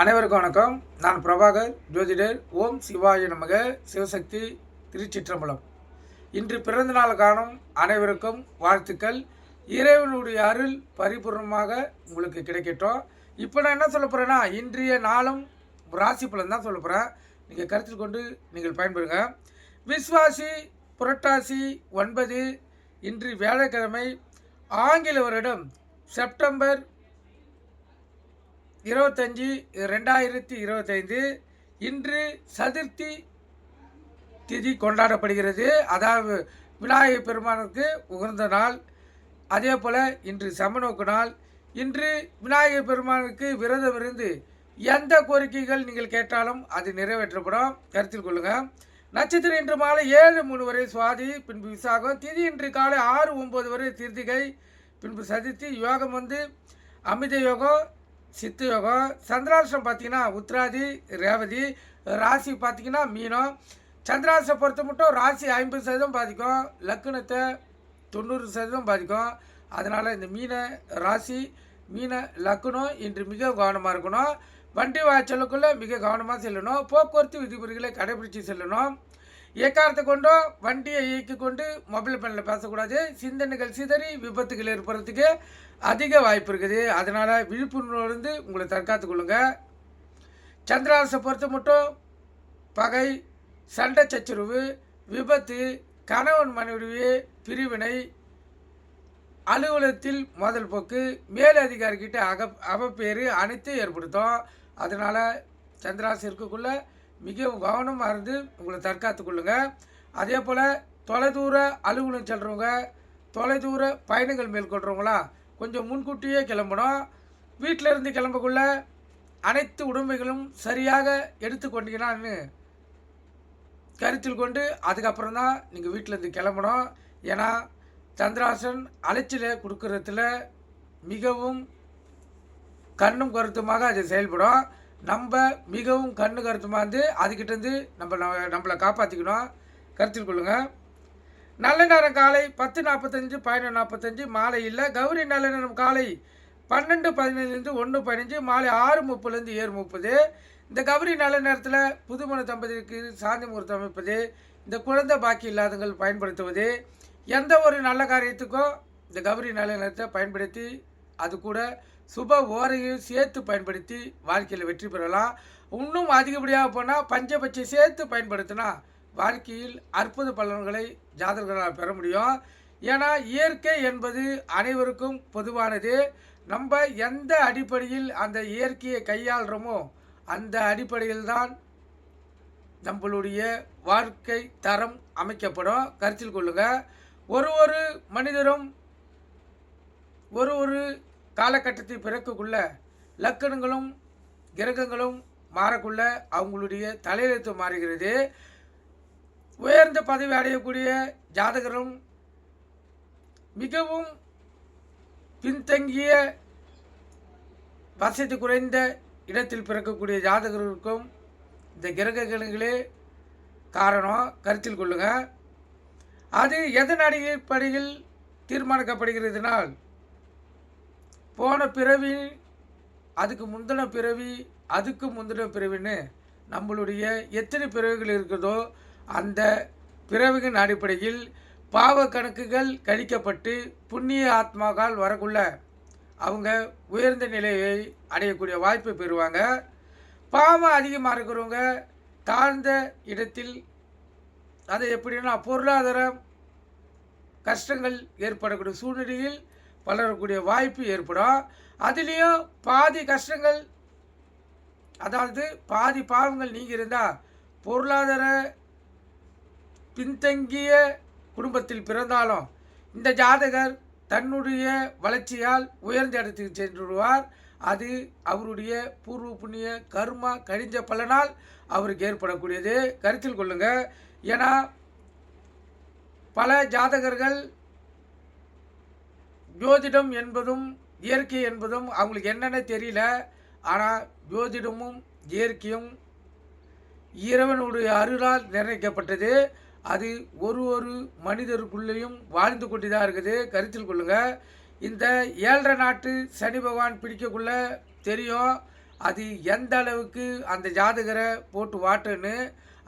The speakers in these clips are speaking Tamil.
அனைவருக்கும் வணக்கம். நான் பிரபாகர் ஜோதிடர். ஓம் சிவாய நமக. சிவசக்தி திருச்சிற்றம்பலம். இன்று பிறந்த நாள் காணும் அனைவருக்கும் வாழ்த்துக்கள். இறைவனுடைய அருள் பரிபூர்ணமாக உங்களுக்கு கிடைக்கட்டும். இப்போ நான் என்ன சொல்ல போகிறேன்னா இன்றைய நாளும் ராசி பலன் தான் சொல்ல போகிறேன் நீங்கள் கருத்தில் கொண்டு நீங்கள் பயன்பெறுங்க. விஸ்வாசி புரட்டாசி ஒன்பது இன்று வியாழக்கிழமை ஆங்கில வருடம் செப்டம்பர் இருபத்தஞ்சி ரெண்டாயிரத்தி இருபத்தைந்து இன்று சதுர்த்தி திதி கொண்டாடப்படுகிறது. அதாவது விநாயகர் பெருமானுக்கு உகந்த நாள். அதே போல் இன்று சமநோக்கு நாள். இன்று விநாயகர் பெருமானுக்கு விரதம் இருந்து எந்த கோரிக்கைகள் நீங்கள் கேட்டாலும் அது நிறைவேற்றப்படும். கருத்தில் கொள்ளுங்கள் நட்சத்திரம் இன்று மாலை ஏழு மூணு வரை சுவாதி பின்பு விசாகம் திதி இன்று காலை ஆறு ஒம்பது வரை திருதிகை பின்பு சதுர்த்தி யோகம் வந்து அமித யோகம் சித்து யோகம் சந்திராசிரம் பார்த்தீங்கன்னா உத்ராதி ரேவதி ராசி பார்த்தீங்கன்னா மீனம். சந்திராசிரம் பொறுத்த மட்டும் ராசி ஐம்பது சதவீதம் பாதிக்கும். லக்னத்தை தொண்ணூறு சதவீதம் பாதிக்கும். அதனால் இந்த மீன ராசி மீன லக்னம் இன்று மிக கவனமாக இருக்கணும். வண்டி வாய்ச்சலுக்குள்ளே மிக கவனமாக செல்லணும். போக்குவரத்து விதிமுறைகளை கடைபிடித்து செல்லணும். எக்காரத்தை கொண்டோ வண்டியை இயக்கி கொண்டு மொபைல் ஃபோனில் பேசக்கூடாது. சிந்தனைகள் சிதறி விபத்துகள் ஏற்படுறதுக்கு அதிக வாய்ப்பு இருக்குது. அதனால் விழிப்புணர்வு உங்களை தற்காத்து கொள்ளுங்கள் சந்திராசை பொறுத்த மட்டும் பகை சண்டை சச்சரவு விபத்து கணவன் மனைவி பிரிவினை அலுவலகத்தில் முதல் போக்கு மேலதிகாரிகிட்ட அக அவப்பேறு அனைத்தும் ஏற்படுத்தும். அதனால் சந்திராசி இருக்கக்குள்ளே மிகவும் கவனமாக இருந்து உங்களை தற்காத்து கொள்ளுங்க அதே போல் தொலைதூர அலுவலகம் செல்கிறவங்க தொலைதூர பயணங்கள் மேற்கொள்கிறவங்களாம் கொஞ்சம் முன்கூட்டியே கிளம்பணும். வீட்டிலிருந்து கிளம்பக்குள்ள அனைத்து உடைமைகளும் சரியாக எடுத்துக்கொண்டீங்கன்னான்னு கருத்தில் கொண்டு அதுக்கப்புறம் தான் நீங்கள் வீட்டிலேருந்து கிளம்பணும். ஏன்னா சந்திராசன் அலைச்சலை கொடுக்கறதுல மிகவும் கண்ணும் கருத்துமாக அது செயல்படும். நம்ம மிகவும் கண்ணு கருத்துமாக இருந்து அதுக்கிட்டேருந்து நம்ம நம்ம- நம்மளை காப்பாற்றிக்கணும் கருத்தில் கொள்ளுங்கள் நல்ல நேரம் காலை பத்து நாற்பத்தஞ்சு பதினொன்று நாற்பத்தஞ்சு மாலை இல்லை. கௌரி நல்ல நேரம் காலை பன்னெண்டு பதினஞ்சுலேருந்து ஒன்று பதினஞ்சு மாலை ஆறு முப்பதுலேருந்து ஏழு முப்பது. இந்த கௌரி நல்ல நேரத்தில் புதுமண தம்பதிக்கு சாந்தி முகூர்த்தம் அமைப்பது இந்த குழந்தை பாக்கி இல்லாதவங்கள் பயன்படுத்துவது எந்த ஒரு நல்ல காரியத்துக்கும் இந்த கௌரி நல்ல நேரத்தை பயன்படுத்தி அது கூட சுப ஓரையும் சேர்த்து பயன்படுத்தி வாழ்க்கையில் வெற்றி பெறலாம். இன்னும் அதிகப்படியாக போனால் பஞ்சபட்சம் சேர்த்து பயன்படுத்தினா வாழ்க்கையில் அற்புத பலன்களை ஜாதகர்களால் பெற முடியும். ஏன்னா இயற்கை என்பது அனைவருக்கும் பொதுவானது. நம்ம எந்த அடிப்படையில் அந்த இயற்கையை கையாளுறோமோ அந்த அடிப்படையில் தான் நம்மளுடைய வாழ்க்கை தரம் அமைக்கப்படும். கருத்தில் கொள்ளுங்கள் ஒரு ஒரு மனிதரும் ஒரு ஒரு காலகட்டத்தை பிறக்கக்குள்ள லக்கணங்களும் கிரகங்களும் மாறக்குள்ள அவங்களுடைய தலையெழுத்து மாறுகிறது. உயர்ந்த பதவி அடையக்கூடிய ஜாதகரும் மிகவும் பின்தங்கிய வசதி குறைந்த இடத்தில் பிறக்கக்கூடிய ஜாதகர்களுக்கும் இந்த கிரகங்களே காரணம் கருத்தில் கொள்ளுங்கள் அது எதன் அடிப்படையில் தீர்மானிக்கப்படுகிறதுனால் போன பிறவி அதுக்கு முந்தின பிறவி அதுக்கு முந்தின பிறவின்னு நம்மளுடைய எத்தனை பிறவிகள் இருக்குதோ அந்த பிறவிகளின் அடிப்படையில் பாவ கணக்குகள் கழிக்கப்பட்டு புண்ணிய ஆத்மாக்கால் வரக்குள்ள அவங்க உயர்ந்த நிலையை அடையக்கூடிய வாய்ப்பை பெறுவாங்க. பாவம் அதிகமாக இருக்கிறவங்க தாழ்ந்த இடத்தில் அது எப்படின்னா பொருளாதாரம் கஷ்டங்கள் ஏற்படக்கூடிய சூழ்நிலையில் வளரக்கூடிய வாய்ப்பு ஏற்படும். அதுலேயும் பாதி கஷ்டங்கள் அதாவது பாதி பாவங்கள் நீங்கள் இருந்தால் பொருளாதார பின்தங்கிய குடும்பத்தில் பிறந்தாலும் இந்த ஜாதகர் தன்னுடைய வளர்ச்சியால் உயர்ந்த இடத்துக்கு சென்றுடுவார் அது அவருடைய பூர்வ புண்ணிய கர்மா கழிஞ்ச பலனால் அவருக்கு ஏற்படக்கூடியது. கருத்தில் கொள்ளுங்கள் ஏன்னா பல ஜாதகர்கள் ஜோதிடம் என்பதும் இயற்கை என்பதும் அவங்களுக்கு என்னென்ன தெரியல. ஆனால் ஜோதிடமும் இயற்கையும் இறைவனுடைய அருளால் நிர்ணயிக்கப்பட்டது. அது ஒரு ஒரு மனிதருக்குள்ளேயும் வாழ்ந்து கொண்டு தான் இருக்குது. கருத்தில் கொள்ளுங்கள் இந்த ஏழரை நாட்டு சனி பகவான் பிடிக்கக்குள்ள தெரியும் அது எந்த அளவுக்கு அந்த ஜாதகரை போட்டு வாட்டுன்னு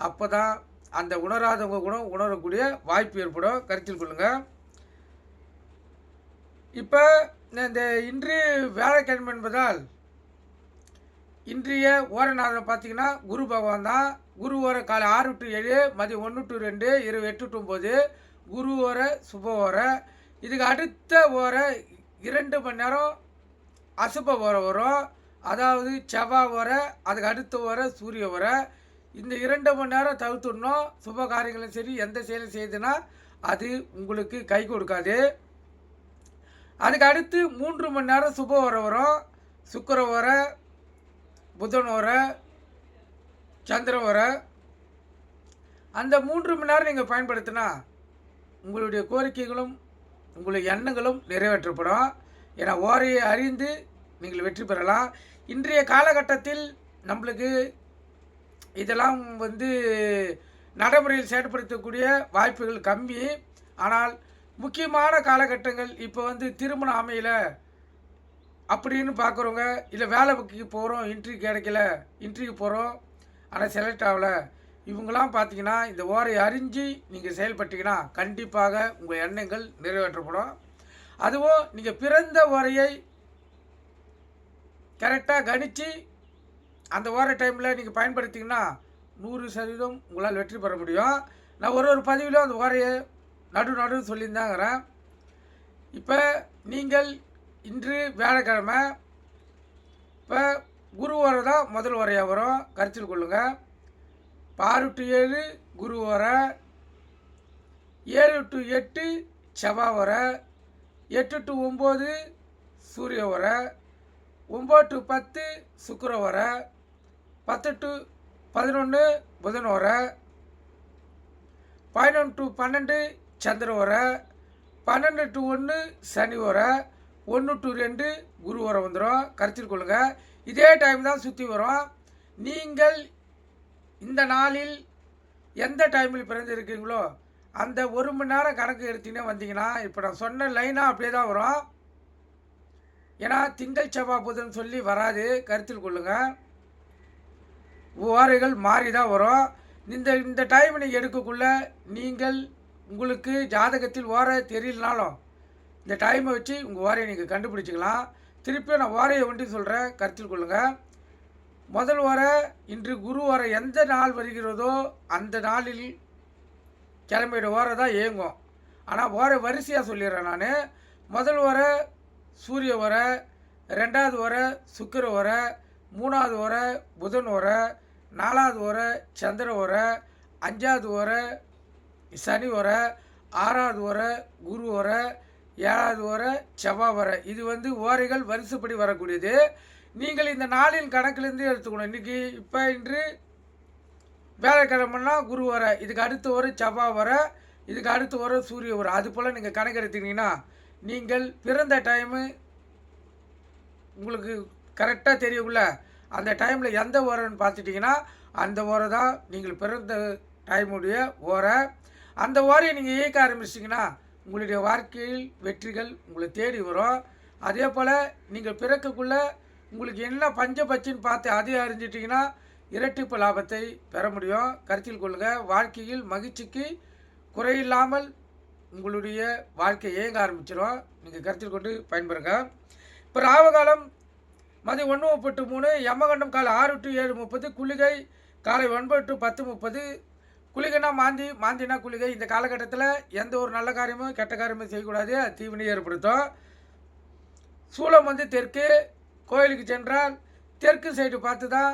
அப்போ தான் அந்த உணராதவங்க கூட உணரக்கூடிய வாய்ப்பு ஏற்படும். கருத்தில் கொள்ளுங்கள் இப்போ இந்த இன்று வியாழக்கிழமை என்பதால் இன்றைய ஓரநாதம் பார்த்தீங்கன்னா குரு பகவான் தான் குரு ஓர காலை ஆறு டு ஏழு மதியம் ஒன்று டு ரெண்டு இரவு எட்டு டு ஒம்பது குரு ஓர சுப ஓர இதுக்கு அடுத்த ஓர இரண்டு மணி நேரம் அசுப ஓர வரும். அதாவது செவ்வாய் ஓர அதுக்கு அடுத்த ஓர சூரிய ஓர. இந்த இரண்டு மணி நேரம் தவிர்த்துடணும். சுப காரியங்களும் சரி எந்த செயலும் செய்யுதுன்னா அது உங்களுக்கு கை கொடுக்காது. அதுக்கு அடுத்து மூன்று மணி நேரம் சுப ஓர வரும். சுக்கர ஓர புதன் ஓர சந்திர ஓர அந்த மூன்று மணி நேரம் நீங்கள் பயன்படுத்தினா உங்களுடைய கோரிக்கைகளும் உங்களுடைய எண்ணங்களும் நிறைவேற்றப்படும். என ஓரையை அறிந்து நீங்கள் வெற்றி பெறலாம். இன்றைய காலகட்டத்தில் நம்மளுக்கு இதெல்லாம் வந்து நடைமுறையில் செயற்படுத்தக்கூடிய வாய்ப்புகள் கம்மி. ஆனால் முக்கியமான காலகட்டங்கள். இப்போ வந்து திருமணம் அமையல அப்படின்னு பார்க்குறவங்க இல்லை வேலைக்கு போகிறோம் இன்ட்ரிவ் கிடைக்கல இன்ட்ரிவ்யூ போகிறோம் ஆனால் செலக்ட் ஆகல. இவங்களாம் பார்த்தீங்கன்னா இந்த ஓரை அறிஞ்சு நீங்கள் செயல்பட்டீங்கன்னா கண்டிப்பாக உங்கள் எண்ணங்கள் நிறைவேற்றப்படும். அதுவும் நீங்கள் பிறந்த ஓரையை கரெக்டாக கணித்து அந்த ஓர டைமில் நீங்கள் பயன்படுத்திங்கன்னா நூறு சதவீதம் உங்களால் வெற்றி பெற முடியும். நான் ஒரு ஒரு பதிவிலும் அந்த ஓரையை நடு நடு சொல்லியிருந்தாங்கிறேன் இப்போ நீங்கள் இன்று வியாழக்கிழமை இப்போ குரு வர தான் முதல் வரையாக வரும். கருத்தில் கொள்ளுங்கள் ஆறு டு ஏழு குரு வர. ஏழு டு எட்டு செவ்வாய் வர. எட்டு டு ஒம்பது சூரிய வர. ஒம்பது டு பத்து சுக்கர வர. பத்து டு பதினொன்று புதன் வர. பதினொன்று டு பன்னெண்டு சந்திர வர பன்னெண்டு டு ஒன்று சனி வர ஒன்று டு ரெண்டு குரு வர வந்துடும் கருத்தில் கொள்ளுங்கள் இதே டைம் தான் சுற்றி வரும். நீங்கள் இந்த நாளில் எந்த டைமில் பிறந்திருக்கீங்களோ அந்த ஒரு மணி நேரம் கணக்கு எடுத்தீங்கன்னா வந்தீங்கன்னா இப்போ நான் சொன்ன லைனாக அப்படியே தான் வரும். ஏன்னா திங்கள் செவ்வாய் புதன் சொல்லி வராது. கருத்தில் கொள்ளுங்கள் ஓரைகள் மாறி தான் வரும். இந்த இந்த டைம் நீங்கள் எடுக்கக்குள்ள நீங்கள் உங்களுக்கு ஜாதகத்தில் ஓர தெரியலனாலும் இந்த டைமை வச்சு உங்கள் ஓரையை நீங்கள் கண்டுபிடிச்சிக்கலாம். திருப்பியும் நான் ஓரையை ஒன்று சொல்கிறேன் கருத்தில் கொள்ளுங்கள் முதல் வர இன்று குரு வர எந்த நாள் வருகிறதோ அந்த நாளில் கிளம்பிட ஓரை தான் இயங்கும். ஆனால் ஓரை வரிசையாக சொல்லிடுறேன் நான். முதல் வர சூரிய வர ரெண்டாவது வர சுக்கிர வர மூணாவது வர புதன் வர நாலாவது வர சந்திர வர அஞ்சாவது வர சனி வர ஆறாவது வர குரு வர ஏழாவது வர செவ்வாய் வர. இது வந்து ஓரைகள் வரிசைப்படி வரக்கூடியது. நீங்கள் இந்த நாளின் கணக்கிலேருந்து எடுத்துக்கணும். இன்றைக்கி இப்போ இன்று வேலைக்கிழமைனா குரு வர இதுக்கு அடுத்து ஒரு செவ்வாய் வர இதுக்கு அடுத்து வர சூரிய வர. அது போல் நீங்கள் கணக்கு எடுத்தீங்கன்னா நீங்கள் பிறந்த டைமு உங்களுக்கு கரெக்டாக தெரியும்ல. அந்த டைமில் எந்த ஓரன்னு பார்த்துட்டிங்கன்னா அந்த ஓரை தான் நீங்கள் பிறந்த டைமுடைய ஓரை. அந்த ஓரையை நீங்கள் இயக்க ஆரம்பிச்சிட்டிங்கன்னா உங்களுடைய வாழ்க்கையில் வெற்றிகள் உங்களை தேடி வரும். அதே போல் நீங்கள் பிறக்கக்குள்ளே உங்களுக்கு என்ன பஞ்சபட்சின்னு பார்த்து அதை அறிஞ்சிட்டிங்கன்னா இரட்டிப்பு லாபத்தை பெற முடியும். கருத்தில் கொள்ளுங்கள் வாழ்க்கையில் மகிழ்ச்சிக்கு குறையில்லாமல் உங்களுடைய வாழ்க்கை இயங்க ஆரம்பிச்சிடும் நீங்கள் கருத்தில் கொண்டு பயன்பெறுங்க. இப்போ ராவகாலம் மதியம் ஒன்று முப்பத்து மூணு யமகண்டம் காலை ஆறு டு ஏழு முப்பது குளிகை காலை ஒன்பது டு பத்து முப்பது குளிகைனா மாந்தி மாந்தினா குளிகை. இந்த காலகட்டத்தில் எந்த ஒரு நல்ல காரியமும் கெட்ட காரியமும் செய்யக்கூடாது. அது தீவினை ஏற்படுத்தும். சூளம் வந்து தெற்கு கோயிலுக்கு சென்றால் தெற்கு சைடு பார்த்து தான்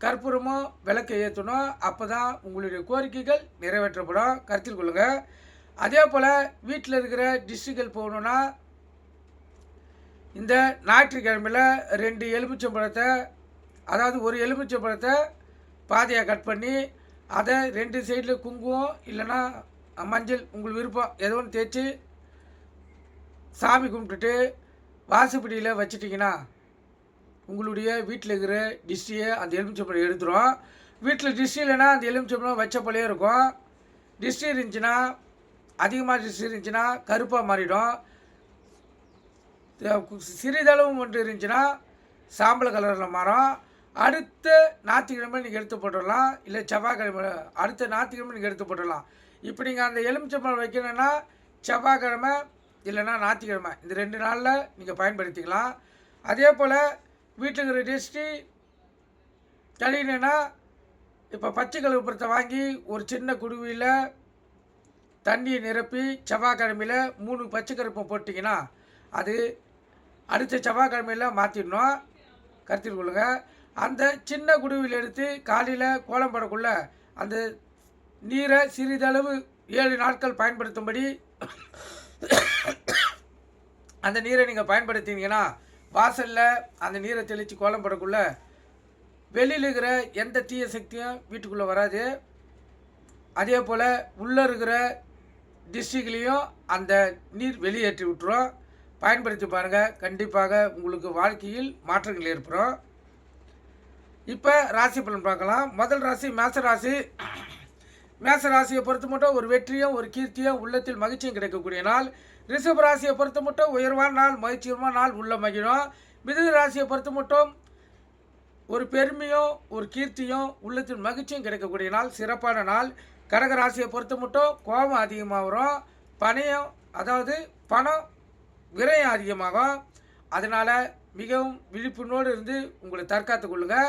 கற்பூரமும் விளக்கு ஏற்றணும். அப்போ தான் உங்களுடைய கோரிக்கைகள் நிறைவேற்றப்படும். கருத்தில் கொள்ளுங்கள் அதே போல் வீட்டில் இருக்கிற டிஷ்ஷுகள் போகணுன்னா இந்த ஞாயிற்றுக்கிழமையில் ரெண்டு எலுமிச்சம்பழத்தை அதாவது ஒரு எலுமிச்சம்பழத்தை பாதையாக கட் பண்ணி அதை ரெண்டு சைடில் குங்குமம் இல்லைன்னா மஞ்சள் உங்கள் விருப்பம். ஏதோ ஒன்று தேய்ச்சி சாமி கும்பிட்டுட்டு வாசுப்படியில் வச்சிட்டிங்கன்னா உங்களுடைய வீட்டில் இருக்கிற டிஷ்ஷியை அந்த எலுமிச்சம்பழம் எடுத்துரும். வீட்டில் டிஸ்ட்ரி இல்லைன்னா அந்த எலுமிச்சம்பழம் வச்ச போலே இருக்கும். டிஷ்டி இருந்துச்சுன்னா அதிகமாக டிஸ்ட்ரி இருந்துச்சுன்னா கருப்பாக மாறிடும். சிறிதளவு ஒன்று இருந்துச்சுன்னா சாம்பல் கலரில் மாறும். அடுத்த ஞாயிற்றுக்கிழமை நீங்கள் எடுத்து போட்டுடலாம். இல்லை செவ்வாய்க்கிழமை அடுத்த ஞாயிற்றுக்கிழமை நீங்கள் எடுத்து போட்டுடலாம். இப்போ நீங்கள் அந்த எலுமிச்சம்பழம் வைக்கணும்னா செவ்வாய்க்கிழமை இல்லைன்னா ஞாயிற்றுக்கிழமை. இந்த ரெண்டு நாளில் நீங்கள் பயன்படுத்திக்கலாம். அதே போல் வீட்டில் இருக்கிற டெஸ்ட்டு இப்போ பச்சை கழுவுப்புறத்தை வாங்கி ஒரு சின்ன குடுவியில் தண்ணியை நிரப்பி செவ்வாய்க்கிழமையில் மூணு பச்சை கருப்பம் போட்டிங்கன்னா அது அடுத்த செவ்வாய்க்கிழமையில் மாற்றிடணும் கருத்தில் கொள்ளுங்கள் அந்த சின்ன குடுவில் எடுத்து காலையில் கோலம் போடக்குள்ள அந்த நீரை சிறிதளவு ஏழு நாட்கள் பயன்படுத்தும்படி அந்த நீரை நீங்கள் பயன்படுத்தினீங்கன்னா வாசலில் அந்த நீரை தெளித்து கோலம் போடக்குள்ள வெளியில் இருக்கிற எந்த தீய சக்தியும் வீட்டுக்குள்ளே வராது. அதே போல் உள்ளே இருக்கிற டிஸ்ட்ரிக்ட்லேயும் அந்த நீர் வெளியேற்றி விட்டுரும். பயன்படுத்தி பாருங்கள் கண்டிப்பாக உங்களுக்கு வாழ்க்கையில் மாற்றங்கள் ஏற்படும். இப்போ ராசி பலன் பார்க்கலாம். முதல் ராசி மேச ராசி. மேச ராசியை பொறுத்து மட்டும் ஒரு வெற்றியும் ஒரு கீர்த்தியும் உள்ளத்தில் மகிழ்ச்சியும் கிடைக்கக்கூடிய நாள். ரிஷப ராசியை பொறுத்து மட்டும் உயர்வான நாள் மகிழ்ச்சியமான நாள் உள்ள மகிழும். மிதுன ராசியை பொறுத்து மட்டும் ஒரு பெருமையும் ஒரு கீர்த்தியும் உள்ளத்தில் மகிழ்ச்சியும் கிடைக்கக்கூடிய நாள் சிறப்பான நாள். கடக ராசியை பொறுத்து மட்டும் கோபம் அதிகமாக வரும். பணையம் அதாவது பணம் விரயம் அதிகமாகும். அதனால் மிகவும் விழிப்புணோடு இருந்து உங்களை தற்காத்து கொள்ளுங்கள்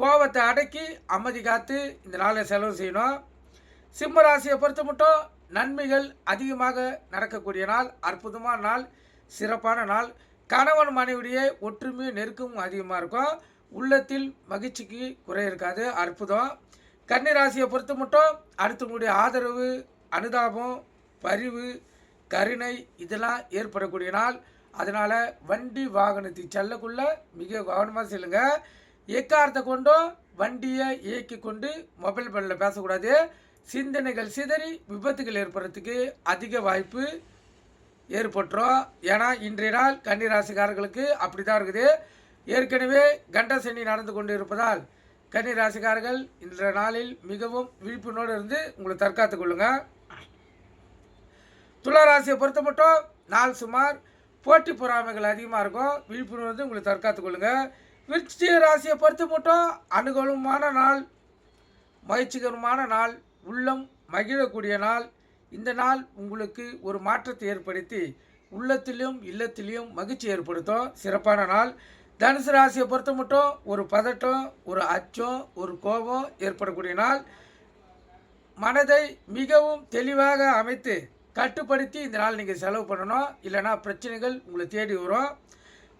கோபத்தை அடக்கி அமைதி காத்து இந்த நாளை செலவு செய்யணும். சிம்ம ராசியை பொறுத்த மட்டும் நன்மைகள் அதிகமாக நடக்கக்கூடிய நாள் அற்புதமான நாள் சிறப்பான நாள். கணவன் மனைவிடைய ஒற்றுமையும் நெருக்கமும் அதிகமாக இருக்கும். உள்ளத்தில் மகிழ்ச்சிக்கு குறை இருக்காது அற்புதம். கன்னி ராசியை பொறுத்த மட்டும் அடுத்தவங்களுடைய ஆதரவு அனுதாபம் பரிவு கருணை இதெல்லாம் ஏற்படக்கூடிய நாள். அதனால் வண்டி வாகனத்தை செல்லக்குள்ளே மிக கவனமாக செல்லுங்கள் எக்காரத்தை கொண்டும் வண்டியை இயக்கி கொண்டு மொபைல் ஃபோனில் பேசக்கூடாது. சிந்தனைகள் சிதறி விபத்துகள் ஏற்படுறதுக்கு அதிக வாய்ப்பு ஏற்பட்டுரும் ஏன்னா இன்றைய நாள் கன்னிராசிக்காரர்களுக்கு அப்படி தான் இருக்குது. ஏற்கனவே கண்டசனி நடந்து கொண்டு இருப்பதால் கன்னிராசிக்காரர்கள் இன்றைய நாளில் மிகவும் விழிப்புணோடு இருந்து உங்களை தற்காத்துக் கொள்ளுங்கள் துளாராசியை பொறுத்த மட்டும் நாள் சுமார் போட்டி பொறாமைகள் அதிகமாக இருக்கும். விழிப்புணர்வு வந்து உங்களை தற்காத்துக் கொள்ளுங்கள் விருச்சிக ராசியை பொறுத்து மட்டும் அனுகூலமான நாள் மகிழ்ச்சிகரமான நாள் உள்ளம் மகிழக்கூடிய நாள். இந்த நாள் உங்களுக்கு ஒரு மாற்றத்தை ஏற்படுத்தி உள்ளத்திலும் இல்லத்திலையும் மகிழ்ச்சி ஏற்படுத்தும். சிறப்பான நாள். தனுசு ராசியை பொறுத்த மட்டும் ஒரு பதட்டம் ஒரு அச்சம் ஒரு கோபம் ஏற்படக்கூடிய நாள். மனதை மிகவும் தெளிவாக அமைத்து கட்டுப்படுத்தி இந்த நாள் நீங்கள் செலவு பண்ணணும். இல்லைனா பிரச்சனைகள் உங்களை தேடி வரும்.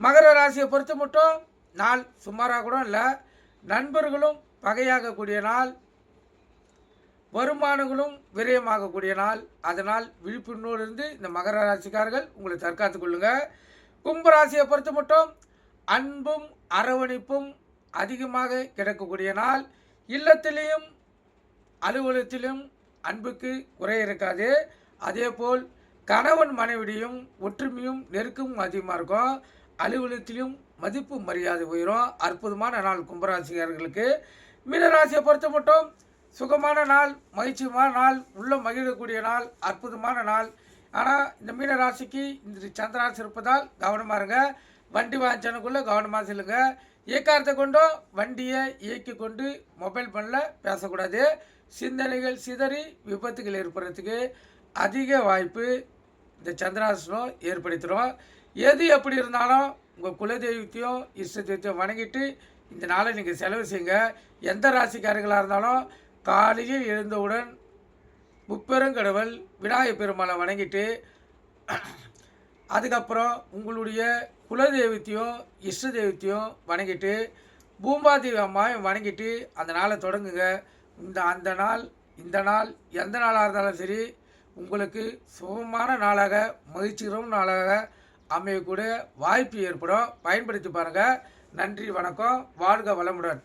மகர ராசியை பொறுத்த மட்டும் நாள் சுமாராக கூட இல்லை. நண்பர்களும் பகையாகக்கூடிய நாள். வருமானங்களும் விரயமாகக்கூடிய நாள். அதனால் விழிப்புணர்வோடு இருந்து இந்த மகர ராசிக்காரர்கள் உங்களை தற்காத்துக் கொள்ளுங்க. கும்பராசியை பொறுத்து மட்டும் அன்பும் அரவணைப்பும் அதிகமாக கிடைக்கக்கூடிய நாள். இல்லத்திலையும் அலுவலகத்திலும் அன்புக்கு குறை இருக்காது. அதேபோல் கணவன் மனைவிடையும் ஒற்றுமையும் நெருக்கமும் அதிகமாக இருக்கும். அலுவலகத்திலும் மதிப்பு மரியாதை உயரும். அற்புதமான நாள் கும்பராசிக்காரர்களுக்கு. மீனராசியை பொறுத்த மட்டும் சுகமான நாள் மகிழ்ச்சியமான நாள் உள்ள மகிழக்கூடிய நாள் அற்புதமான நாள். ஆனால் இந்த மீனராசிக்கு இந்த சந்திராசி இருப்பதால் கவனமாக இருங்க. வண்டி வாங்கிச்சனுக்குள்ளே கவனமாக செல்லுங்க. இயக்காரத்தை கொண்டும் வண்டியை இயக்கி கொண்டு மொபைல் ஃபோனில் பேசக்கூடாது. சிந்தனைகள் சிதறி விபத்துகள் ஏற்படுறதுக்கு அதிக வாய்ப்பு இந்த சந்திராசனம் ஏற்படுத்திடும். எது எப்படி இருந்தாலும் உங்கள் குலதெய்வத்தையும் இஷ்ட தெய்வத்தையும் வணங்கிட்டு இந்த நாளை நீங்கள் செலவு செய்யுங்க. எந்த ராசிக்காரங்களாக இருந்தாலும் காலையில் எழுந்தவுடன் முப்பெருங்கடவுள் விநாயகப் பெருமாளை வணங்கிட்டு அதுக்கப்புறம் உங்களுடைய குலதெய்வத்தையும் இஷ்ட தெய்வத்தையும் வணங்கிட்டு பூமாதேவி அம்மாவையும் வணங்கிட்டு அந்த நாளை தொடங்குங்க. இந்த அந்த நாள் இந்த நாள் எந்த நாளாக இருந்தாலும் சரி உங்களுக்கு சுகமான நாளாக மகிழ்ச்சிகரமான நாளாக அமையக்கூடிய வாய்ப்பு ஏற்படும். பயன்படுத்தி பாருங்கள் நன்றி வணக்கம். வாழ்க வளமுடன்.